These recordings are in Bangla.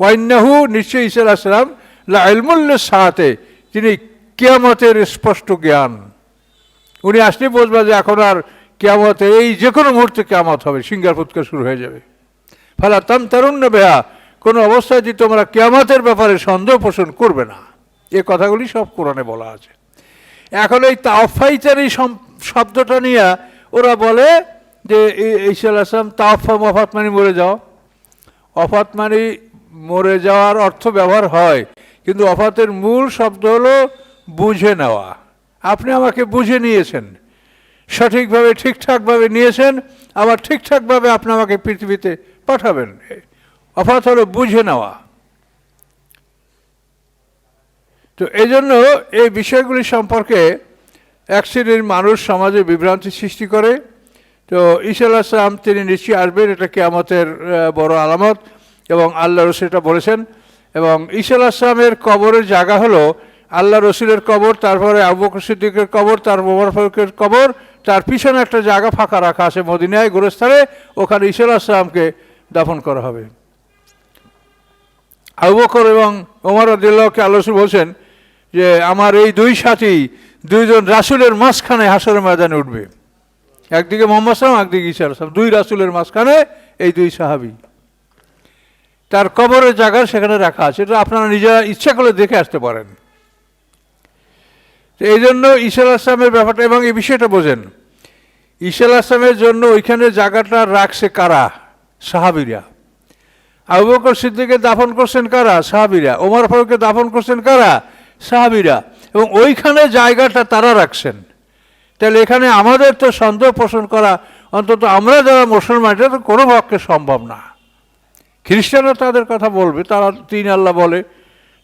ওয়াইনাহু নিশ্চয়ই ঈসা আলাহিসাম লাইলমুল্ল সাহাতে তিনি কেয়ামতের স্পষ্ট জ্ঞান। উনি আসলে বলবেন যে এখন আর কেয়ামতে এই যে কোনো মুহূর্তে কেয়ামত হবে, সিঙ্গার ফুৎকার শুরু হয়ে যাবে। ফালা তাম তারুণ্য বেহা, কোনো অবস্থায় যে তোমরা কেয়ামতের ব্যাপারে সন্দেহ পোষণ করবে না। এ কথাগুলি সব কোরআনে বলা আছে। এখন এই তাওফাইচারি শব্দটা নিয়ে ওরা বলে যে ঈশাল আসলাম তাওফা মফাত মানে মরে যাও। অফাত মানে মরে যাওয়ার অর্থ ব্যবহার হয়, কিন্তু অফাতের মূল শব্দ হলো বুঝে নেওয়া। আপনি আমাকে বুঝে নিয়েছেন, সঠিকভাবে, ঠিকঠাকভাবে নিয়েছেন, আবার ঠিকঠাকভাবে আপনি আমাকে পৃথিবীতে পাঠাবেন। অফাত হলো বুঝে নেওয়া। তো এই জন্য এই বিষয়গুলি সম্পর্কে এক শ্রেণির মানুষ সমাজে বিভ্রান্তি সৃষ্টি করে। তো ঈশাল আসলাম তিনি নিশ্চয়ই আসবেন, এটা কেয়ামতের বড় আলামত। এবং আল্লাহ রসুল এটা বলেছেন, এবং ঈশাল আসলামের কবরের জায়গা হলো আল্লাহ রসুলের কবর, তারপরে আবু সিদ্দিকের কবর, তার মোবারক ফারুকের কবর, তার পিছনে একটা জায়গা ফাঁকা রাখা আছে মদিনায় গোরস্থানে, ওখানে ঈশাল আসলামকে দাফন করা হবে। আবু বকর এবং ওমর আদিল্লাহকে আল্লাহ রসুল বলছেন যে, আমার এই দুই সাথী দুইজন রাসুলের মাঝখানে হাসরের ময়দানে উঠবে। একদিকে মোহাম্মদ সালাম একদিকে ঈশা আসলাম দুই রাসুলের মাঝখানে এই দুই সাহাবি। তার কবরের জায়গা সেখানে রাখা আছে। এটা আপনারা নিজেরা ইচ্ছা করে দেখে আসতে পারেন। তো এই জন্য ঈশাল আসলামের ব্যাপারটা এবং এই বিষয়টা বোঝেন। ঈশাল আসলামের জন্য ওইখানে জায়গাটা রাখছে কারা? সাহাবিরা। আবু বকর সিদ্দিকে দাফন করছেন কারা? সাহাবিরা। ওমর ফারুককে দাফন করছেন কারা? সাহাবিরা। এবং ওইখানে জায়গাটা তারা রাখছেন। তাহলে এখানে আমাদের তো সন্দেহ পোষণ করা, অন্তত আমরা যারা মুসলমান, এটা তো কোনো পক্ষে সম্ভব না। খ্রিস্টানরা তাদের কথা বলবে, তারা তিন আল্লাহ বলে,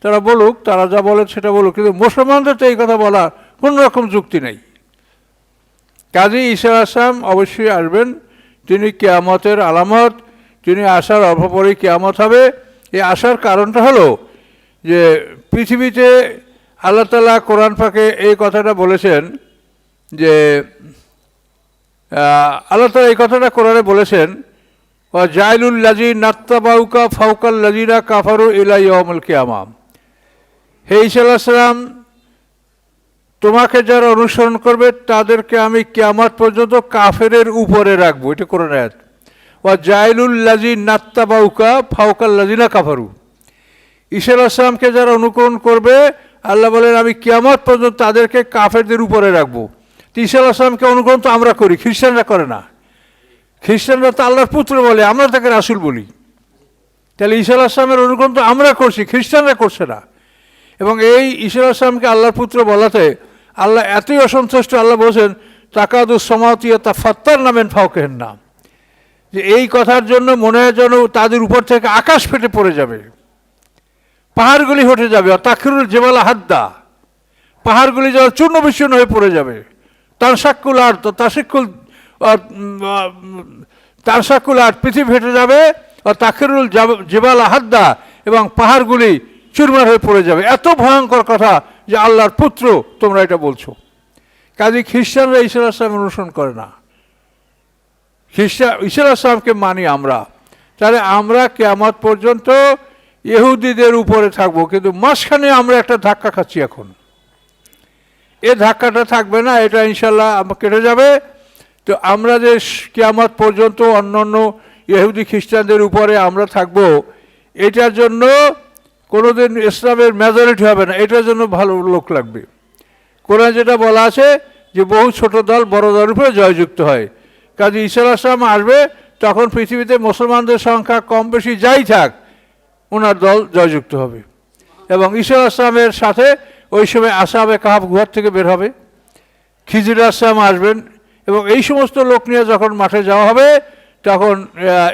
তারা বলুক, তারা যা বলে সেটা বলুক, কিন্তু মুসলমানদের তো এই কথা বলা কোনো রকম যুক্তি নেই। কাজী ঈশা আসলাম অবশ্যই আসবেন, তিনি কেয়ামতের আলামত, তিনি আসার অল্প কেয়ামত হবে। এই আসার কারণটা হলো যে পৃথিবীতে আল্লাহ তালা কোরআন ফাঁকে এই কথাটা বলেছেন যে আল্লাহ তালা এই কথাটা কোরআনে বলেছেন ও লাজি নাত্তাবাউকা ফাউকাল লাজিরা কাফারু ইলা ইয়মুল কিয়ামাম হে তোমাকে যারা অনুসরণ করবে, তাদেরকে আমি কেয়ামাত পর্যন্ত কাফেরের উপরে রাখব। এটা করে নেয় ও জাইলুল লাজি নাত্তাবাউকা ফাউকাল লাজিনা কাফারু আসলামকে যারা অনুকরণ করবে, আল্লাহ বলেন, আমি কিয়ামত পর্যন্ত তাদেরকে কাফেরদের উপরে রাখব। তো ঈশাল আসলামকে অনুকরণ তো আমরা করি, খ্রিস্টানরা করে না। খ্রিস্টানরা তো আল্লাহর পুত্র বলে, আমরা তাকে রাসুল বলি। তাহলে ঈশাল আসলামের অনুকরণ তো আমরা করছি, খ্রিস্টানরা করছে না। এবং এই ঈশাল আসলামকে আল্লাহর পুত্র বলাতে আল্লাহ এতই অসন্তুষ্ট, আল্লাহ বলছেন তাকাদুস সমাতীয় তা ফাত্তার নামেন ফাউকের নাম। যে এই কথার জন্য মনে হয় যেন তাদের উপর থেকে আকাশ ফেটে পড়ে যাবে। পাহাড়গুলি হটে যাবে তাখিরুল জেমালা হাদ্দা পাহাড়গুলি যেন চূর্ণ বিচ্ছিন্ন হয়ে পড়ে যাবে। তার সাক্ষুল আর তাসিকুল তার সাক্ষুল আর পৃথিবী হেঁটে যাবে আর তাখিরুল জেবালা হাদ্দা এবং পাহাড়গুলি চুরমার হয়ে পড়ে যাবে। এত ভয়ঙ্কর কথা যে আল্লাহর পুত্র, তোমরা এটা বলছো। কাজে খ্রিস্টানরা ঈশ্বর আসলাম অনুসরণ করে না। খ্রিস্টান ঈশ্বর আসলামকে মানি আমরা। তাহলে আমরা কেমত পর্যন্ত ইহুদিদের উপরে থাকব, কিন্তু মাঝখানে আমরা একটা ধাক্কা খাচ্ছি এখন। এ ধাক্কাটা থাকবে না, এটা ইনশাল্লাহ কেটে যাবে। তো আমরা যে কেয়ামত পর্যন্ত অন্য অন্য ইহুদি খ্রিস্টানদের উপরে আমরা থাকব, এটার জন্য কোনোদিন ইসলামের মেজরিটি হবে না, এটার জন্য ভালো লোক লাগবে। কোরআন যেটা বলা আছে যে বহু ছোট দল বড় দলের উপরে জয়যুক্ত হয়। কাজে ঈশ্বর আসলাম আসবে, তখন পৃথিবীতে মুসলমানদের সংখ্যা কম বেশি যাই থাক ওনার দল জয়যুক্ত হবে। এবং ঈশ্বর আসলামের সাথে ওই সময় আসাবে কাহাব গুহার থেকে বের হবে। খিজির আসলাম আসবেন এবং এই সমস্ত লোক নিয়ে যখন মাঠে যাওয়া হবে, তখন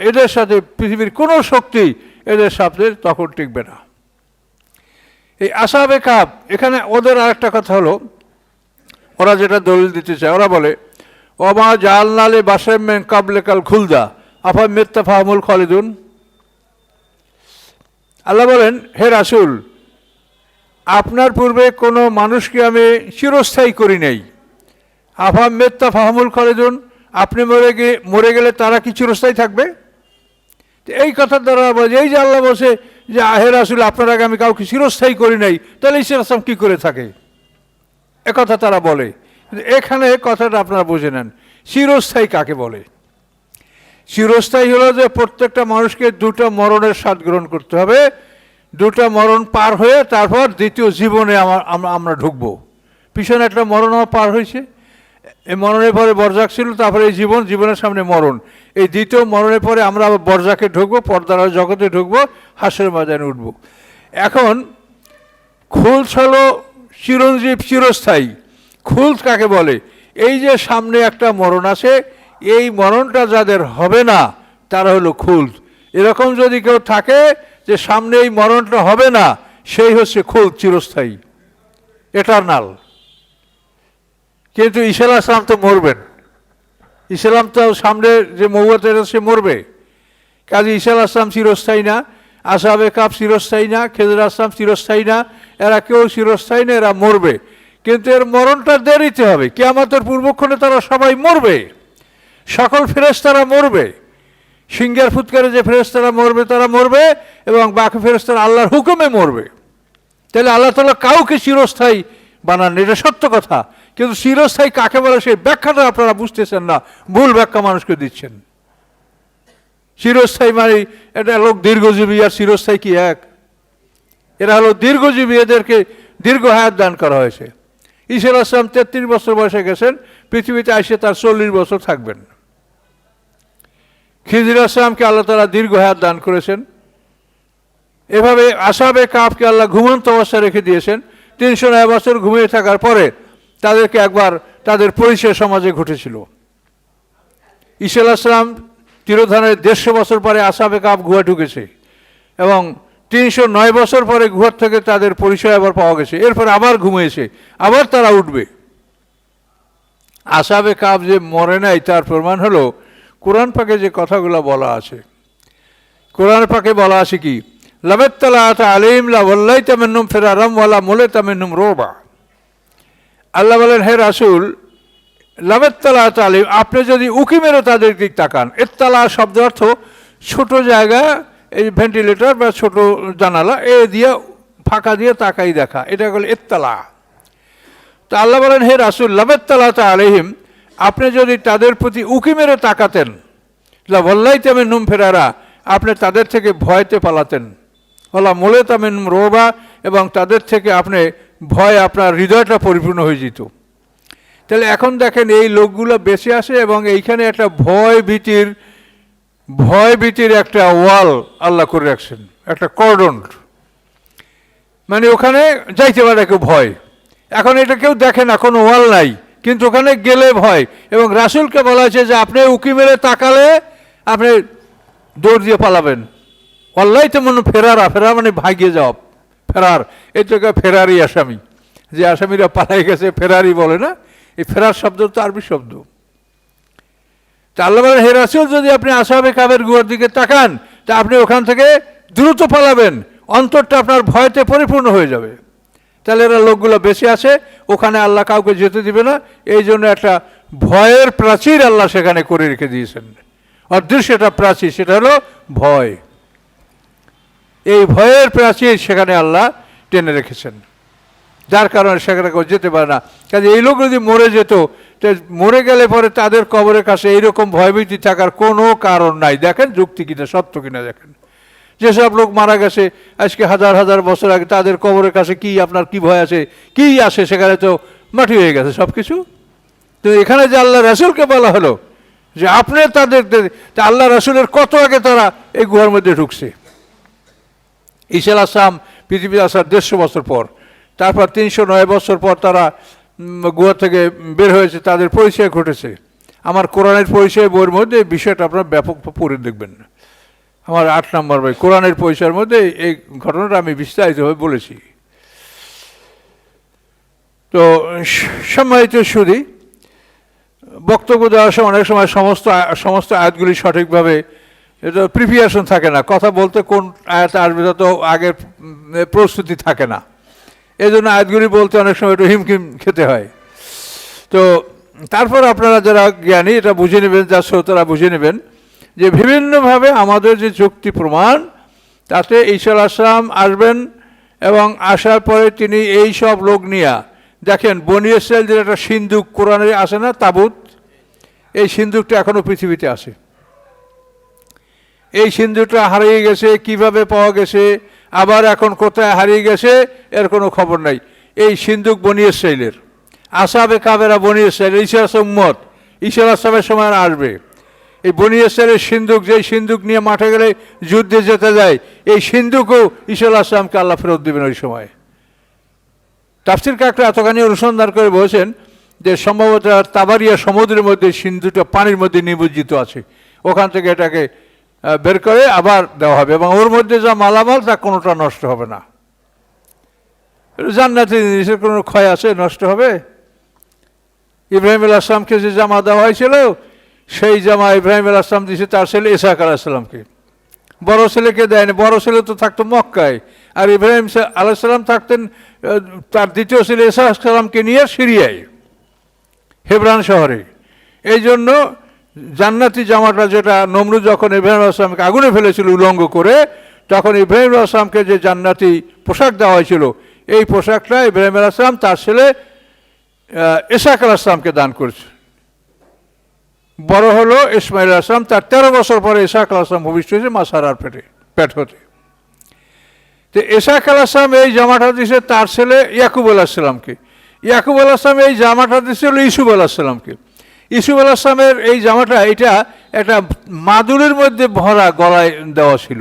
এদের সাথে পৃথিবীর কোনো শক্তি এদের সাথে তখন টিকবে না। এই আসাবে কাপ এখানে ওদের আরেকটা কথা হলো, ওরা যেটা দলিল দিতে চায়, ওরা বলে, ওমা জালনালে বাসেমেন কাবলেকাল খুলদা, আফা মেত্তা ফাহমুল খালিদুন? আল্লাহ বলেন, হে রাসুল, আপনার পূর্বে কোনো মানুষকে আমি চিরস্থায়ী করি নাই। আফা মেত্তা ফাহমুল খালিদুন, আপনি মরে গিয়ে মরে গেলে তারা কি চিরস্থায়ী থাকবে? এই কথার দ্বারা বলছে এই যে আল্লাহ বসে যে আহের আসলে আপনার আগে আমি কাউকে চিরস্থায়ী করি নাই, তাহলে ঈশ্বর আসলাম কী করে থাকে? একথা তারা বলে। এখানে কথাটা আপনারা বুঝে নেন। চিরস্থায়ী কাকে বলে? চিরস্থায়ী হলো যে, প্রত্যেকটা মানুষকে দুটো মরণের স্বাদ গ্রহণ করতে হবে। দুটো মরণ পার হয়ে তারপর দ্বিতীয় জীবনে আমার, আমরা- ঢুকবো। পিছনে একটা মরণ আমার পার হয়েছে। মরণের পরে বরজাক ছিল, তারপরে এই জীবন, জীবনের সামনে মরণ। এই দ্বিতীয় মরণের পরে আমরা আবার বরজাকে ঢুকবো, পর্দার জগতে ঢুকবো হাসের ময়দানে উঠবো। এখন খুলস হলো চিরঞ্জীব চিরস্থায়ী। খুলস কাকে বলে? এই যে সামনে একটা মরণ আছে, এই মরণটা যাদের হবে না, তারা হলো খুলস এরকম যদি কেউ থাকে যে সামনে এই মরণটা হবে না, সেই হচ্ছে খুল চিরস্থায়ী। এটার্নাল কিন্তু ঈশা আসলাম তো মরবেন। ইসলাম তো সামনে যে মৌয়াতের সে মরবে। কাজে ঈশা আসলাম চিরস্থায়ী না আসাবে কাপ চিরস্থায়ী না, খেজুর আসলাম চিরস্থায়ী না, এরা কেউ চিরস্থায়ী না, এরা মরবে। কিন্তু এর মরণটা দেরিতে হবে। কে কেয়ামতের পূর্বক্ষণে তারা সবাই মরবে। সকল ফেরেশতারা মরবে। সিঙ্গার ফুৎকারে যে ফেরেশতারা মরবে, তারা মরবে এবং বাকি ফেরেশতারা আল্লাহর হুকুমে মরবে। তাহলে আল্লাহ তালা কাউকে চিরস্থায়ী বানান এটা সত্য কথা। কিন্তু চিরস্থায়ী কাকে বলে সেই ব্যাখ্যাটা আপনারা বুঝতেছেন না। ভুল ব্যাখ্যা মানুষকে দিচ্ছেন। চিরস্থায়ী মানে এটা লোক দীর্ঘজীবী আর চিরস্থায়ী কি এক? এরা হলো দীর্ঘজীবী, এদেরকে দীর্ঘ হায়াত দান করা হয়েছে। ঈশ্বর আসলাম তেত্রিশ বছর বয়সে গেছেন, পৃথিবীতে আসে তার চল্লিশ বছর থাকবেন। খিজির আসলামকে আল্লাহ তালা দীর্ঘ হায়াত দান করেছেন। এভাবে আসাবে কাপকে আল্লাহ ঘুমন্ত অবস্থায় রেখে দিয়েছেন। তিনশো নয় বছর ঘুমিয়ে থাকার পরে তাদেরকে একবার তাদের পরিচয় সমাজে ঘটেছিল। ঈশাল আসলাম তিরোধানের দেড়শো বছর পরে আসাবে কাপ গুহা ঢুকেছে এবং তিনশো নয় বছর পরে গুহার থেকে তাদের পরিচয় আবার পাওয়া গেছে। এরপর আবার ঘুমিয়েছে, আবার তারা উঠবে। আসাবে কাপ যে মরে নাই তার প্রমাণ হলো, কোরআন পাকে যে কথাগুলো বলা আছে। কোরআন পাকে বলা আছে কি লাবেত্তালা আলিম লা ওয়াল্লাই তামিন্নুম ফেরারাম ওয়ালা মুলে তামিন্নুম রোবা। আল্লাহ বলেন, হে রাসুল লাবেত্তালা আলিম আপনি যদি উকি মেরে তাদের দিক তাকান। এত্তালা শব্দ অর্থ ছোট জায়গা, এই ভেন্টিলেটর বা ছোট জানালা, এ দিয়ে, ফাঁকা দিয়ে তাকাই দেখা। এটা হলো এত্তালা তা আল্লাহ বলেন, হে রাসুল লাবেত্তালা আলহিম আপনি যদি তাদের প্রতি উকি মেরে তাকাতেন বল্লাই তেমন নুম ফেরারা, আপনি তাদের থেকে ভয়তে পালাতেন। হলা মোলে তামিন রোবা, এবং তাদের থেকে আপনি ভয় আপনার হৃদয়টা পরিপূর্ণ হয়ে যেত। তাহলে এখন দেখেন এই লোকগুলো বেঁচে আসে এবং এইখানে একটা ভয় ভীতির ভয় ভীতির একটা ওয়াল আল্লাহ করে রাখছেন, একটা কর্ডন। মানে ওখানে যাইতে পারে কেউ ভয়। এখন এটা কেউ দেখে না, কোনো ওয়াল নাই, কিন্তু ওখানে গেলে ভয়। এবং রাসুলকে বলা হয়েছে যে আপনি উকি মেরে তাকালে আপনি দৌড় দিয়ে পালাবেন। অল্লাই তো মনে ফেরারা ফেরা মানে ভাগিয়ে যাওয়া। ফেরার তো ফেরারি আসামি। যে আসামিরা পালাই গেছে ফেরারি বলে না? এই ফেরার শব্দ তো আরবি শব্দ। আল্লাহ বলেন যদি আপনি আসাবে কাবের গুহার দিকে তাকান, তা আপনি ওখান থেকে দ্রুত পালাবেন। অন্তরটা আপনার ভয়তে পরিপূর্ণ হয়ে যাবে। তাহলে এরা লোকগুলো বেঁচে আছে, ওখানে আল্লাহ কাউকে যেতে দিবে না। এই জন্য একটা ভয়ের প্রাচীর আল্লাহ সেখানে করে রেখে দিয়েছেন। অদৃশ্য একটা প্রাচীর, সেটা হলো ভয়। এই ভয়ের প্রাচীর সেখানে আল্লাহ টেনে রেখেছেন। যার কারণে সেখানে কেউ যেতে পারে না। কাজে এই লোক যদি মরে যেত মরে গেলে পরে তাদের কবরের কাছে এইরকম ভয়ভীতি থাকার কোনো কারণ নাই। দেখেন যুক্তি কিনা, সত্য কিনা দেখেন। যেসব লোক মারা গেছে, আজকে হাজার হাজার বছর আগে তাদের কবরের কাছে কি আপনার কি ভয় আছে, কি আসে সেখানে তো মাটি হয়ে গেছে সব কিছু তো এখানে যে আল্লাহ রাসুলকে বলা হলো, যে আপনি তাদের আল্লাহ রাসুলের কত আগে তারা এই গুহার মধ্যে ঢুকছে। ইসাল আসাম, পৃথিবীতে আসার দেড়শো বছর পর। তারপর তিনশো নয় বছর পর তারা গুহা থেকে বের হয়েছে, তাদের পরিচয় ঘটেছে। আমার কোরআনের পরিচয় বইয়ের মধ্যে এই বিষয়টা আপনারা ব্যাপক পড়ে দেখবেন। আমার আট নম্বর বই, কোরআনের পরিচয়ের মধ্যে এই ঘটনাটা আমি বিস্তারিতভাবে বলেছি। তো, সম্মানিত সুদী বক্তব্য দেওয়ার সময় অনেক সময় সমস্ত সমস্ত আয়াতগুলি সঠিকভাবে এটা প্রিপারেশন থাকে না। কথা বলতে কোন আয়াত আসবে তত আগের প্রস্তুতি থাকে না। এই জন্য আয়াতগুলি বলতে অনেক সময় একটু হিমকিম খেতে হয়। তো তারপর আপনারা যারা জ্ঞানী, এটা বুঝে নেবেন, যা শ্রোতারা বুঝে নেবেন, যে বিভিন্নভাবে আমাদের যে যুক্তি প্রমাণ, তাতে ঈশ্বর আসলাম আসবেন এবং আসার পরে তিনি এই সব লোক নিয়ে, দেখেন বনি ইসরায়েলদের একটা সিন্ধুক কোরআনে আসে না, তাবুত? এই সিন্ধুকটা এখনও পৃথিবীতে আছে এই সিন্ধুটা হারিয়ে গেছে, কীভাবে পাওয়া গেছে, আবার এখন কোথায় হারিয়ে গেছে, এর কোনো খবর নাই। এই সিন্ধুক বনি ইসরায়েলের আসাবে কাবেরা বনি ইসরায়েল ঈশ্বর উম্মত ঈশ্বর আসামের সময় আসবে। এই বনি সিন্ধুক, যেই সিন্ধুক নিয়ে মাঠে গেলে যুদ্ধে যেতে যায়, এই সিন্ধুকও ঈশ্বর আসলামকে আল্লাহ ফেরত দেবেন ওই সময়। তাফসির কাকরা এতখানি অনুসন্ধান করে বলছেন যে সম্ভবত তাবারিয়া সমুদ্রের মধ্যে সিন্ধুটা পানির মধ্যে নিমজ্জিত আছে। ওখান থেকে এটাকে বের করে আবার দেওয়া হবে এবং ওর মধ্যে যা মালামাল, তা কোনোটা নষ্ট হবে না। জান্নাতি জিনিসের কোনো ক্ষয় আছে, নষ্ট হবে? ইব্রাহিম আল আসলামকে যে জামা দেওয়া হয়েছিল, সেই জামা ইব্রাহিম আল আসলাম দিয়েছে তার ছেলে ইসাক আল আসলামকে বড় ছেলেকে দেয়নি, বড় ছেলে তো থাকতো মক্কায়। আর ইব্রাহিম আলাইসাল্লাম থাকতেন তার দ্বিতীয় ছেলে ইসা সালামকে নিয়ে সিরিয়ায়, হেবরান শহরে। এই জন্য জান্নাতি জামাটা যেটা নমরু যখন ইব্রাহিম আসলামকে আগুনে ফেলেছিল উলঙ্গ করে, তখন ইব্রাহিম আসলামকে যে জান্নাতি পোশাক দেওয়া হয়েছিল, এই পোশাকটা ইব্রাহিম আসলাম তার ছেলে ইসাক আসলামকে দান করেছে। বড় হলো ইসমাইল আসলাম তার তেরো বছর পরে ইসাক আসলাম ভূমিষ্ঠ হয়েছে মা সারার পেটে, পেট হতে। তো ইসাক আসলাম এই জামাটা দিছে তার ছেলে ইয়াকুব আল আসলামকে ইয়াকুব আল আসলাম এই জামাটা দিছিল ইসুব আল আসলামকে ইসুব আল আসলামের এই জামাটা, এটা একটা মাদুরের মধ্যে ভরা গলায় দেওয়া ছিল।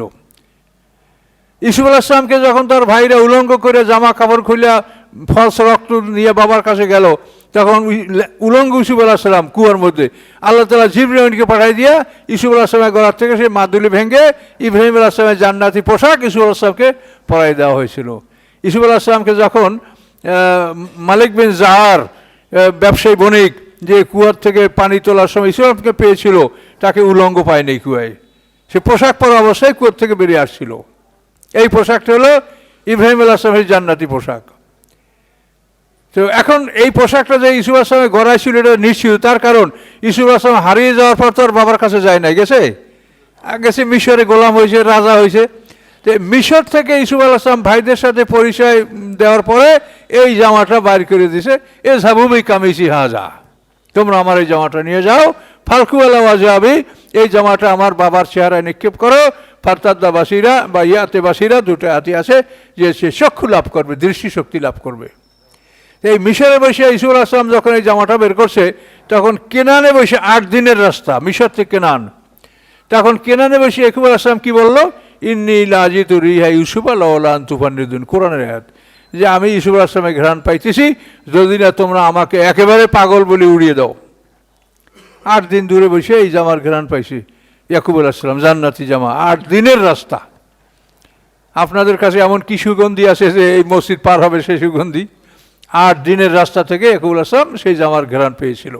ইসুফ আল আসলামকে যখন তার ভাইরা উলঙ্গ করে জামা কাপড় খুলিয়া ফলস রক্ত নিয়ে বাবার কাছে গেল, তখন উলঙ্গ ইসুফ আল আসলাম কুয়ার মধ্যে, আল্লাহ তালা জিব্রাহিমকে পাঠাই দিয়া ইসুফ আল আসলামের গলার থেকে সেই মাদুলি ভেঙে ইব্রাহিম আল আসলামের জান্নাতি পোশাক ইসুফ আল আসলামকে পরাই দেওয়া হয়েছিল। ইসুফ আল আসলামকে যখন মালিক বিন জাহার ব্যবসায়ী বণিক যে কুয়ার থেকে পানি তোলার সময় ইসুফ আলমকে পেয়েছিল, তাকে উলঙ্গ পায়নি কুয়ায়। সে পোশাক পরা অবস্থায় কুয়ার থেকে বেরিয়ে আসছিল। এই পোশাকটা হলো ইব্রাহিম আল আসলামের জান্নাতি পোশাক। তো এখন এই পোশাকটা যে ইসুফ আসলামে গড়াই ছিল, এটা নিশ্চিত। তার কারণ, ইসুফ আসলাম হারিয়ে যাওয়ার পর তো আর বাবার কাছে যায় না গেছে? গেছে মিশরে, গোলাম হয়েছে, রাজা হয়েছে। তো মিশর থেকে ইসুফ আল আসলাম ভাইদের সাথে পরিচয় দেওয়ার পরে এই জামাটা বাইর করে দিছে। এ সাবুবি কামিছি হাজা। তোমরা আমার এই জামাটা নিয়ে যাও। ফালকুয়ালা ওয়াজাবি, এই জামাটা আমার বাবার চেহারায় নিক্ষেপ করো। ফারতাদ্দা বাসিরা বা ইয়াতে বাসিরা দুটো হাতি আছে যে সে চক্ষু লাভ করবে দৃষ্টিশক্তি লাভ করবে। এই মিশরে বসে ইসুর আসলাম যখন এই জামাটা বের করছে, তখন কেনানে বসে আট দিনের রাস্তা, মিশর থেকে কেনান। তখন কেনানে বসে একুবুল আসলাম কি বলল? ইন্নি লাজিত রিহা ইউসুফ আল্লাহ তুফান কোরআনের আয়াত। যে আমি ইসুফ আসলামে ঘ্রাণ পাইতেছি যদি না তোমরা আমাকে একেবারে পাগল বলে উড়িয়ে দাও। আট দিন দূরে বসে এই জামার ঘ্রাণ পাইছি ইয়াকুবুল আসলাম জান্নাতি জামা, আট দিনের রাস্তা। আপনাদের কাছে এমন কি সুগন্ধি আছে যে এই মসজিদ পার হবে সেই সুগন্ধি? আট দিনের রাস্তা থেকে একুল আসলাম সেই জামার ঘেরান পেয়েছিল।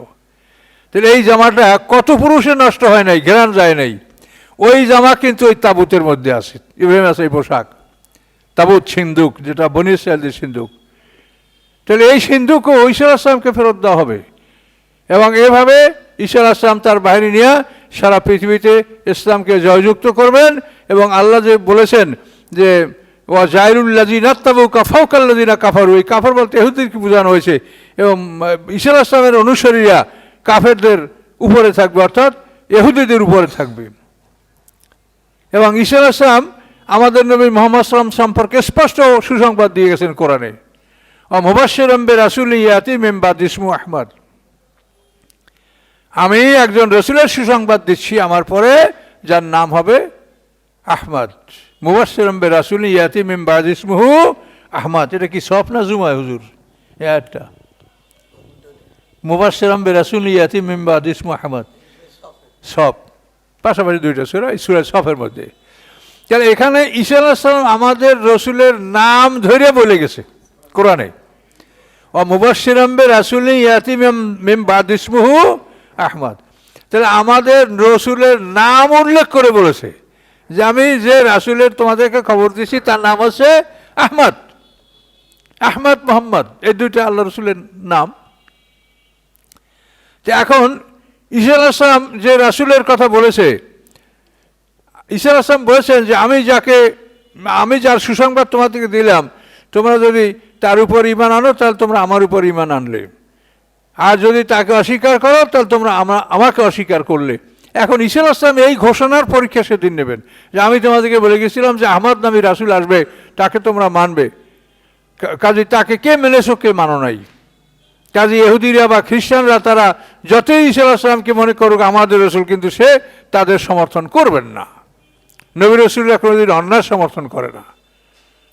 তাহলে এই জামাটা কত পুরুষে নষ্ট হয় নাই ঘেরান যায় নাই। ওই জামা কিন্তু ওই তাবুতের মধ্যে আছে, ইব্রাহিম আছে এই পোশাক। তাবুত সিন্ধুক, যেটা বনির সাহেলদের সিন্ধুক। তাহলে এই সিন্ধুকও ঈশ্বর আসলামকে ফেরত দেওয়া হবে। এবং এভাবে ঈশ্বর আসলাম তার বাহিনী নিয়ে সারা পৃথিবীতে ইসলামকে জয়যুক্ত করবেন এবং আল্লাহ যে বলেছেন যে, ওয়া জাইরুল্লাজি নাত্তাবু কাফাউকাল্লাদিনা কাফারু এই কাফার বলতে এহুদিরকে বোঝানো হয়েছে। এবং ঈশ্বর আসলামের অনুসারীরা কাফেরদের উপরে থাকবে, অর্থাৎ এহুদিদের উপরে থাকবে। এবং ঈশ্বর আসলাম আমাদের নবী মোহাম্মদ সাল্লাম সম্পর্কে স্পষ্ট সুসংবাদ দিয়ে গেছেন কোরআনে। আম্বে রাসুল ইয়াতি মেম্বাদ ইসমু আহমদ। আমি একজন রসুলের সুসংবাদ দিচ্ছি, আমার পরে যার নাম হবে আহমদ। মুবাসিরম্বে রাসুল ইয়াতি মেম্বাদ ইসমুহু আহমদ। এটা কি সব না জুমায়, হুজুর? একটা। মুবাসিরম্বে রাসুল ইয়াতি মেম্বাদ ইসমু আহমদ। সব পাশাপাশি দুইটা সুরা, এই সুরা সফের মধ্যে। তাহলে এখানে ঈশা আলাহিসাল্লাম আমাদের রসুলের নাম ধরে বলে গেছে কোরআনে। ও মুবাসিরাম্বে রাসুল ইয়াতি মেম মেম বাদিসমুহু আহমদ। তাহলে আমাদের রসুলের নাম উল্লেখ করে বলেছে যে আমি যে রাসুলের তোমাদেরকে খবর দিছি তার নাম হচ্ছে আহমদ। আহমদ মোহাম্মদ, এই দুইটা আল্লাহ রসুলের নাম। তো এখন ঈশা আসলাম যে রাসুলের কথা বলেছে ঈশা আসলাম বলেছেন যে আমি যাকে, আমি যার সুসংবাদ তোমাদেরকে দিলাম, তোমরা যদি তার উপর ইমান আনো, তাহলে তোমরা আমার উপর ইমান আনলে। আর যদি তাকে অস্বীকার করো, তাহলে তোমরা আমা- আমাকে অস্বীকার করলে। এখন ঈশ্বর আসলাম এই ঘোষণার পরীক্ষা সেদিন নেবেন। যে আমি তোমাদেরকে বলে গেছিলাম যে আহমদ নামী রাসুল আসবে, তাকে তোমরা মানবে। কাজে তাকে কে মেনেছো, কে মানো নাই। কাজে ইহুদিরা বা খ্রিস্টানরা, তারা যতই ঈশ্বর আসলামকে মনে করুক আমাদের রসুল, কিন্তু সে তাদের সমর্থন করবেন না। নবী রসুলরা কোনোদিন অন্যায় সমর্থন করে না।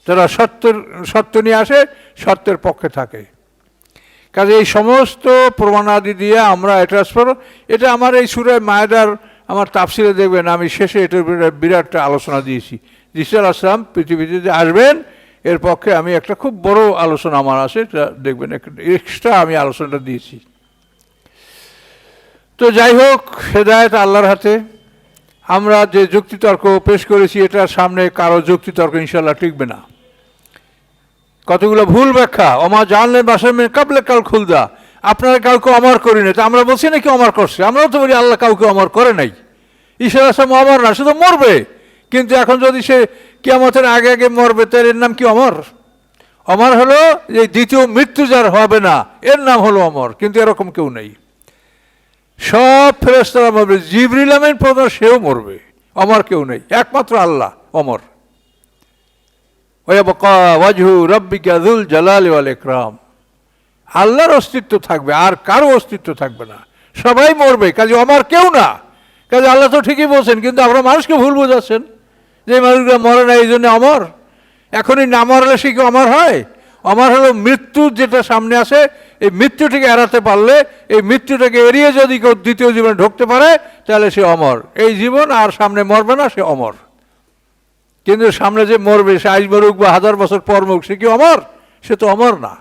তারা সত্যের সত্য নিয়ে আসে সত্যের পক্ষে থাকে। কাজে এই সমস্ত প্রমাণাদি দিয়ে আমরা এটা এটা আমার এই সুরায় মায়েদার আমার তাফসিলে দেখবেন, আমি শেষে এটার বিরাট- আলোচনা দিয়েছি। জিসাল আসলাম পৃথিবীতে যে আসবেন, এর পক্ষে আমি একটা খুব বড় আলোচনা আমার আছে, এটা দেখবেন এক্সট্রা আমি আলোচনাটা দিয়েছি। তো যাই হোক, হেদায়ত আল্লাহর হাতে। আমরা যে যুক্তিতর্ক পেশ করেছি, এটার সামনে কারও যুক্তিতর্ক ইনশাল্লাহ টিকবে না। কতগুলো ভুল ব্যাখ্যা। অমা জানলেন বাসার মেয়ে কাবলে কাল খুলদা। আপনারা কাউকে অমর করি না তা আমরা বলছি নাকি অমর করছে? আমরাও তো বলি আল্লাহ কাউকে অমর করে নাই। ঈশ্বর আসলাম অমর না শুধু মরবে। কিন্তু এখন যদি সে কিয়ামতের আগে আগে মরবে তার এর নাম কি অমর? অমর হলো যে দ্বিতীয় মৃত্যু যার হবে না, এর নাম হলো অমর, কিন্তু এরকম কেউ নেই। সব ফেরেস্তারা মরবে জিবরিল আমিন প্রধান, সেও মরবে। অমর কেউ নেই, একমাত্র আল্লাহ, অমর। ওয়াজহু রব্বিকা যুল জালালি ওয়াল ইকরাম। আল্লাহর অস্তিত্ব থাকবে, আর কারও অস্তিত্ব থাকবে না। সবাই মরবে, কাজে অমর কেউ না। কাজে আল্লাহ তো ঠিকই বলছেন, কিন্তু আপনারা মানুষকে ভুল বোঝাচ্ছেন যে মানুষগুলো মরে না, এই জন্য অমর। এখনই না মরলে সে কি অমর হয়? অমর হলো মৃত্যু যেটা সামনে আসে, এই মৃত্যুটিকে এড়াতে পারলে, এই মৃত্যুটাকে এড়িয়ে যদি কেউ দ্বিতীয় জীবনে ঢুকতে পারে, তাহলে সে অমর। এই জীবন আর সামনে মরবে না, সে অমর। কিন্তু সামনে যে মরবে, সে আজ মরুক বা হাজার বছর পর মরুক সে কি অমর? সে তো অমর না।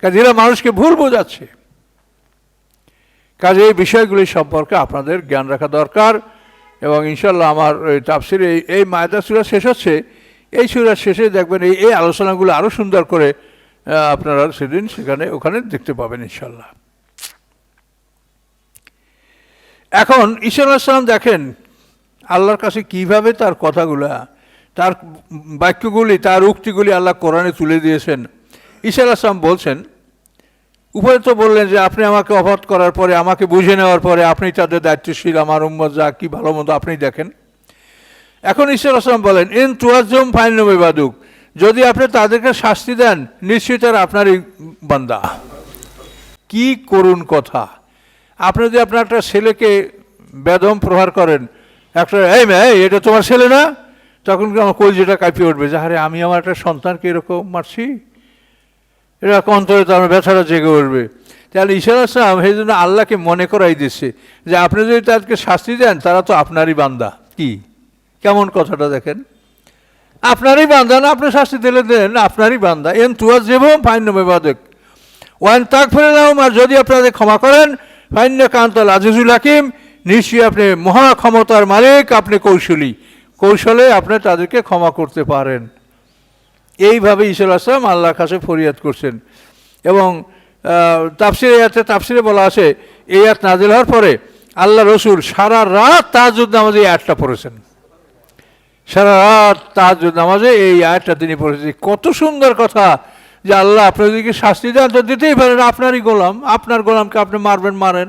কাজে এরা মানুষকে ভুল বোঝাচ্ছে। কাজে এই বিষয়গুলি সম্পর্কে আপনাদের জ্ঞান রাখা দরকার এবং ইনশাল্লাহ আমার ওই তাফসির এই এই মায়দা সুরা শেষ হচ্ছে। এই সুরার শেষে দেখবেন এই এই আলোচনাগুলো আরও সুন্দর করে আপনারা সেদিন সেখানে ওখানে দেখতে পাবেন ইনশাল্লাহ এখন ঈশ্বর আসলাম দেখেন আল্লাহর কাছে কীভাবে তার কথাগুলা, তার বাক্যগুলি, তার উক্তিগুলি আল্লাহ কোরআনে তুলে দিয়েছেন। ঈশ্বর আসলাম বলছেন উপরে তো বললেন যে আপনি আমাকে অবাধ করার পরে, আমাকে বুঝে নেওয়ার পরে আপনি তাদের দায়িত্বশীল, আমার উম্মত যা কি ভালো মতো আপনি দেখেন। এখন ঈশ্বর আসলাম বলেন, ইন তুয়াজম ফাইন বাদুক যদি আপনি তাদেরকে শাস্তি দেন নিশ্চয়ই তারা আপনারই বান্দা। কি করুন কথা। আপনি যদি আপনার একটা ছেলেকে বেদম প্রহার করেন, একটা, এই মেয়ে এটা তোমার ছেলে না? তখন আমার কলজিটা কাঁপিয়ে উঠবে, যে, আরে, আমি আমার একটা সন্তানকে এরকম মারছি? এটা অন্তরে তো আমার ব্যথাটা জেগে উঠবে। তাহলে ঈশ্বর আসলাম সেই জন্য আল্লাহকে মনে করাই দিচ্ছে, যে, আপনি যদি তাদেরকে শাস্তি দেন, তারা তো আপনারই বান্দা। কি? কেমন কথাটা দেখেন? আপনারই বান্দা না আপনি শাস্তি দিলে দেন, আপনারই বান্দা। এন তুয়া যেব ফাইন বাদক ওয়ান তাক ফেলে নাও আর যদি আপনাদের ক্ষমা করেন ফাইন্য কান্তল আজিজুল হাকিম, নিশ্চয়ই আপনি মহা ক্ষমতার মালিক, আপনি কৌশলী। কৌশলে আপনি তাদেরকে ক্ষমা করতে পারেন। এইভাবে ঈশ্বর আসলাম আল্লাহর কাছে ফরিয়াদ করছেন। এবং তাফসিরে ইয়াতে তাফসিরে বলা আছে, এই আয়াত নাজিল হওয়ার পরে আল্লাহ রসুল সারা রাত তাহাজুদ নামাজে এই আয়াতটা পড়েছেন। সারা রাত তাহাজুদ নামাজে এই আয়াতটা তিনি পড়েছেন। কত সুন্দর কথা যে আল্লাহ আপনি যদি শাস্তি দেন, তো দিতেই পারেন, আপনারই গোলাম, আপনার গোলামকে আপনি মারবেন, মারেন।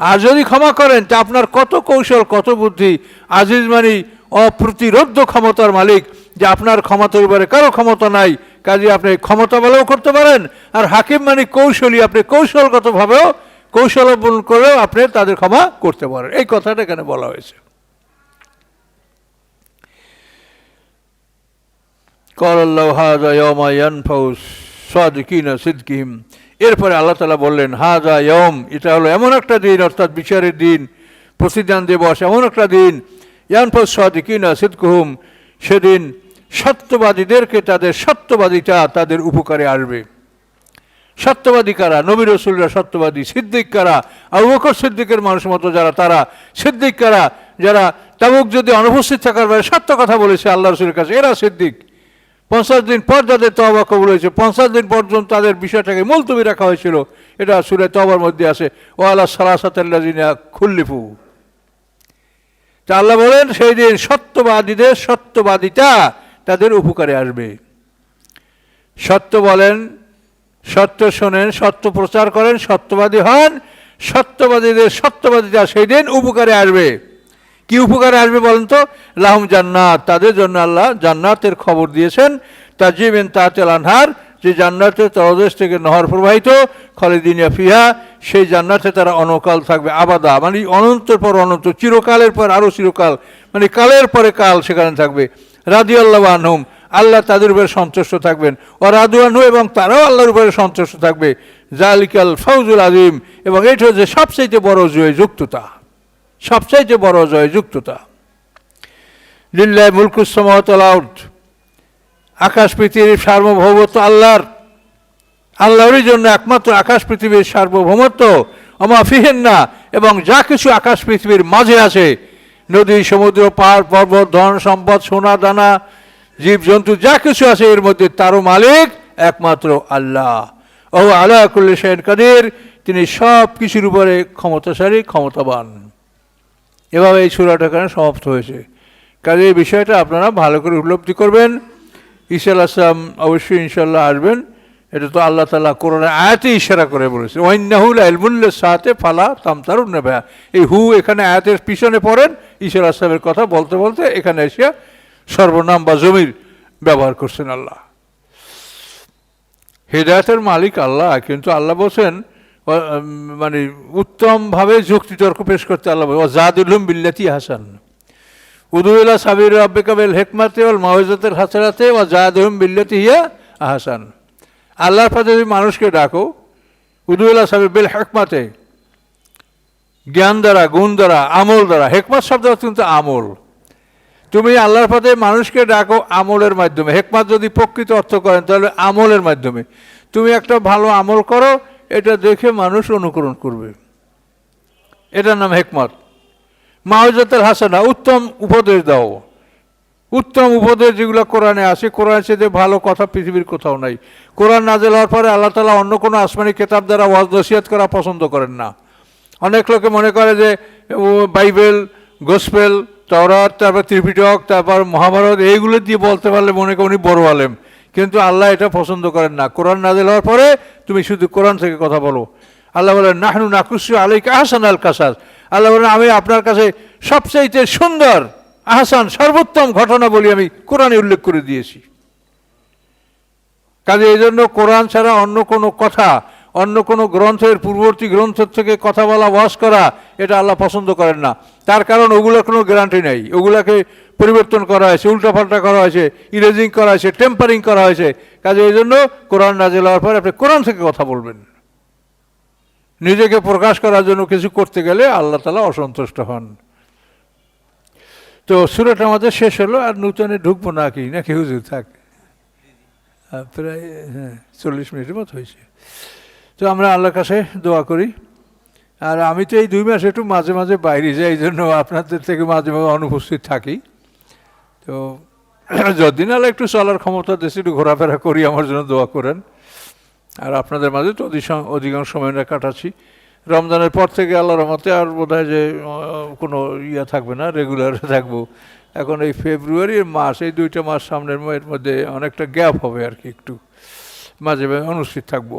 আর যদি ক্ষমা করেন, তা আপনার কত কৌশল, কত বুদ্ধি, আজিজ মানি, অপ্রতিরোধ্য ক্ষমতার মালিক, যে আপনার ক্ষমতার উপরে কারও ক্ষমতা নাই, কাজে আপনি ক্ষমতা বলেও করতে পারেন, আর হাকিম মানে কৌশলী, আপনি কৌশলগতভাবেও কৌশল করেও আপনি তাদের ক্ষমা করতে পারেন। এই কথাটা এখানে বলা হয়েছে। কল আল্লাহ হাজা এরপরে আল্লাহ তালা বললেন হাজা ইয়ম এটা হলো এমন একটা দিন, অর্থাৎ বিচারের দিন, প্রতিদান দিবস, এমন একটা দিন। ইয়ানফাউস সাদকিনা সিদ্কুহুম, সেদিন সত্যবাদীদেরকে তাদের সত্যবাদীটা তাদের উপকারে আসবে। সত্যবাদী কারা? নবীর রসুলরা সত্যবাদী, সিদ্দিক কারা? আর ওকর সিদ্দিকের মানুষ মতো যারা, তারা সিদ্দিক কারা? যারা তাবুক যদি অনুপস্থিত থাকার পরে সত্য কথা বলেছে আল্লাহ রসুলের কাছে, এরা সিদ্দিক। পঞ্চাশ দিন পর যাদের তবা কবুল হয়েছে, পঞ্চাশ দিন পর্যন্ত তাদের বিষয়টাকে মুলতবি রাখা হয়েছিল। এটা সুরে তবার মধ্যে আছে ও আল্লাহ সালাসাতিনা খুল্লিফু। তা আল্লাহ বলেন, সেই দিন সত্যবাদীদের, সত্যবাদিতা তাদের উপকারে আসবে। সত্য বলেন, সত্য শোনেন, সত্য প্রচার করেন, সত্যবাদী হন, সত্যবাদীদের সত্যবাদীরা সেই দিন উপকারে আসবে। কি উপকারে আসবে বলেন তো? লাহম জান্নাত। তাদের জন্য আল্লাহ জান্নাতের খবর দিয়েছেন। তাজিবেন তাতেল আনহার, যে জান্নাতের তরদেশ থেকে নহর প্রবাহিত, খালিদিনিয়া ফিহা, সেই জান্নাতে তারা অনকাল থাকবে, আবাদা। মানে অনন্তের পর অনন্ত, চিরকালের পর আরও চিরকাল মানে কালের পরে কাল সেখানে থাকবে। রাদি আল্লাহ আনহুম, আল্লাহ তাদের উপরে সন্তুষ্ট থাকবেন। ও রাদুয়ানহু এবং তারাও আল্লাহর উপরে সন্তুষ্ট থাকবে। জালিকাল ফৌজুল আজিম এবং এটা হচ্ছে সবচাইতে বড় জয় যুক্ততা। সবচাইতে বড় জয় যুক্ততা লিল্লাহ মুলকুসমাত আউট আকাশ পৃথিবীর সার্বভৌমত্ব আল্লাহর। আল্লাহরই জন্য একমাত্র আকাশ পৃথিবীর সার্বভৌমত্ব। আমা ফিহেন না এবং যা কিছু আকাশ পৃথিবীর মাঝে আছে। নদী, সমুদ্র, পাহাড়, পর্বত, ধন, সম্পদ, সোনা, দানা, জীবজন্তু, যা কিছু আছে এর মধ্যে তারও মালিক একমাত্র আল্লাহ। ও আল্লাহ কুল্লি কাদের, তিনি সব কিছুর উপরে ক্ষমতাশালী, ক্ষমতাবান। এভাবে এই সুরাটা এখানে সমাপ্ত হয়েছে। কাজে এই বিষয়টা আপনারা ভালো করে উপলব্ধি করবেন। ঈশা আসলাম অবশ্যই ইনশাল্লাহ আসবেন। এটা তো আল্লাহ তালা কোরআনে আয়াতে ইশারা করে বলেছে। ওয়াইনাহুল এলমুল্লের সাথে ফালা তামতারুন নেবে এই হু এখানে আয়াতের পিছনে পড়েন। ঈশ্বর আসলামের কথা বলতে বলতে এখানে এসে সর্বনাম বা জমির ব্যবহার করছেন আল্লাহ। হেদায়তের মালিক আল্লাহ। কিন্তু আল্লাহ বলছেন মানে উত্তমভাবে যুক্তিতর্ক পেশ করতে আল্লাহ বলে জাদুলুম বিল্লাতি হাসান। উদুল্লাহ সাবির আব্বেকাবেল হেকমাতে ওল মাওয়াজাতের হাসারাতে ও জাদুলুম বিল্লাতি হিয়া হাসান। আল্লাহর পথে যদি মানুষকে ডাকো উদুল্লাহ সাবির বিল হেকমাতে, জ্ঞান দ্বারা, গুণ দ্বারা, আমল দ্বারা, হেকমাত শব্দ কিন্তু আমল। তুমি আল্লাহর পথে মানুষকে ডাকো আমলের মাধ্যমে। হেকমাত যদি প্রকৃত অর্থ করেন, তাহলে আমলের মাধ্যমে। তুমি একটা ভালো আমল করো এটা দেখে মানুষ অনুকরণ করবে। এটার নাম হেকমত। মাহজাতের হাসানা, উত্তম উপদেশ দাও। উত্তম উপদেশ যেগুলো কোরআনে আছে, কোরআন সাথে ভালো কথা পৃথিবীর কোথাও নাই। কোরআন নাজেল হওয়ার পরে আল্লাহ তালা অন্য কোনো আসমানি কেতাব দ্বারা ওয়াজ করা পছন্দ করেন না। অনেক লোকে মনে করে যে বাইবেল, গোসপেল, তওরাত, তারপর ত্রিপিটক, তারপর মহাভারত, এইগুলো দিয়ে বলতে পারলে মনে করে উনি বড় আলেম। কিন্তু আল্লাহ এটা পছন্দ করেন না। কোরআন নাজেল হওয়ার পরে তুমি শুধু কোরআন থেকে কথা বলো। আল্লাহ বলেন, নাহনু নাকুসু আলাইক আহসান আল কাসাস। আল্লাহ বলেন, আমি আপনার কাছে সবচাইতে সুন্দর, আহসান, সর্বোত্তম ঘটনা বলি আমি কোরআনে উল্লেখ করে দিয়েছি। কাজে এই জন্য কোরআন ছাড়া অন্য কোনো কথা অন্য কোনো গ্রন্থের পূর্ববর্তী গ্রন্থের থেকে কথা বলা ওয়াজ করা, এটা আল্লাহ পছন্দ করেন না। তার কারণ ওগুলোর কোনো গ্যারান্টি নেই। ওগুলাকে পরিবর্তন করা হয়েছে, উল্টাপাল্টা করা হয়েছে, ইরেজিং করা হয়েছে, টেম্পারিং করা হয়েছে। কাজে এই জন্য কোরআন নাজিল হওয়ার পর আপনি কোরআন থেকে কথা বলবেন। নিজেকে প্রকাশ করার জন্য কিছু করতে গেলে আল্লাহ তালা অসন্তুষ্ট হন। তো সুরাটা আমাদের শেষ হলো, আর নূতনে ঢুকবো নাকি নাকি হুজুর থাক? প্রায় হ্যাঁ চল্লিশ মিনিটের মতো হয়েছে। তো আমরা আল্লাহর কাছে দোয়া করি। আর আমি তো এই দুই মাস একটু মাঝে মাঝে বাইরে যাই, এই জন্য আপনাদের থেকে মাঝে মাঝে অনুপস্থিত থাকি। তো যতদিন আল্লাহ একটু চলার ক্ষমতা দেশে একটু ঘোরাফেরা করি, আমার জন্য দোয়া করেন। আর আপনাদের মাঝে তো অধিকাংশ সময়টা কাটাচ্ছি। রমজানের পর থেকে আল্লাহ রহমতে আর বোধ যে কোনো ইয়ে থাকবে না রেগুলার থাকব। এখন এই ফেব্রুয়ারির মাস, এই দুইটা মাস সামনের মধ্যে অনেকটা গ্যাপ হবে আর কি, একটু মাঝে মাঝে অনুষ্ঠিত থাকব।